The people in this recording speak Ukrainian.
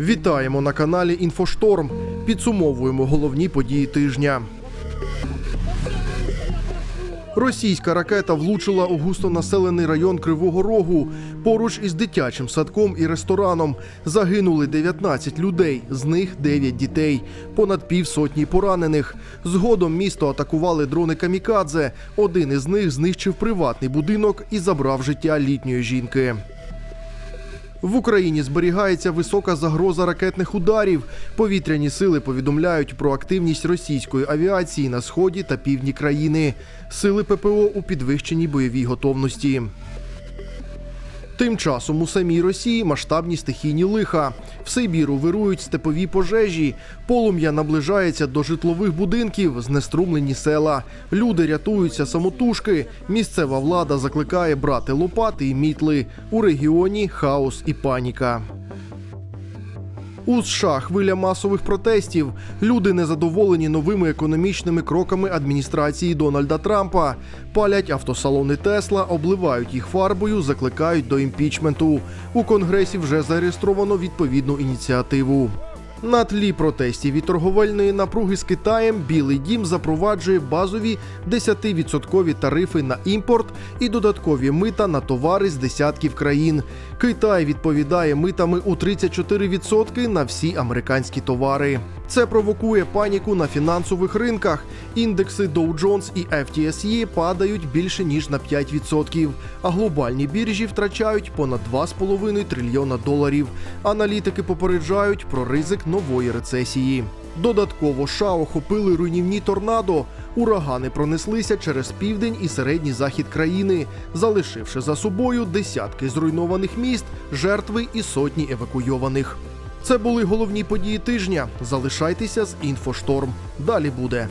Вітаємо на каналі Інфошторм. Підсумовуємо головні події тижня. Російська ракета влучила у густонаселений район Кривого Рогу поруч із дитячим садком і рестораном. Загинули 19 людей, з них 9 дітей, понад півсотні поранених. Згодом місто атакували дрони камікадзе. Один із них знищив приватний будинок і забрав життя літньої жінки. В Україні зберігається висока загроза ракетних ударів. Повітряні сили повідомляють про активність російської авіації на сході та півдні країни. Сили ППО у підвищеній бойовій готовності. Тим часом у самій Росії масштабні стихійні лиха. В Сибіру вирують степові пожежі. Полум'я наближається до житлових будинків, знеструмлені села. Люди рятуються самотужки. Місцева влада закликає брати лопати і мітли. У регіоні хаос і паніка. У США хвиля масових протестів. Люди незадоволені новими економічними кроками адміністрації Дональда Трампа. Палять автосалони Тесла, обливають їх фарбою, закликають до імпічменту. У конгресі вже зареєстровано відповідну ініціативу. На тлі протестів і торговельної напруги з Китаєм Білий Дім запроваджує базові 10% тарифи на імпорт і додаткові мита на товари з десятків країн. Китай відповідає митами у 34% на всі американські товари. Це провокує паніку на фінансових ринках. Індекси Dow Jones і FTSE падають більше ніж на 5%, а глобальні біржі втрачають понад 2,5 трильйона доларів. Аналітики попереджають про ризик нової рецесії. Додатково США охопили руйнівні торнадо. Урагани пронеслися через південь і середній захід країни, залишивши за собою десятки зруйнованих міст, жертви і сотні евакуйованих. Це були головні події тижня. Залишайтеся з інфошторм. Далі буде.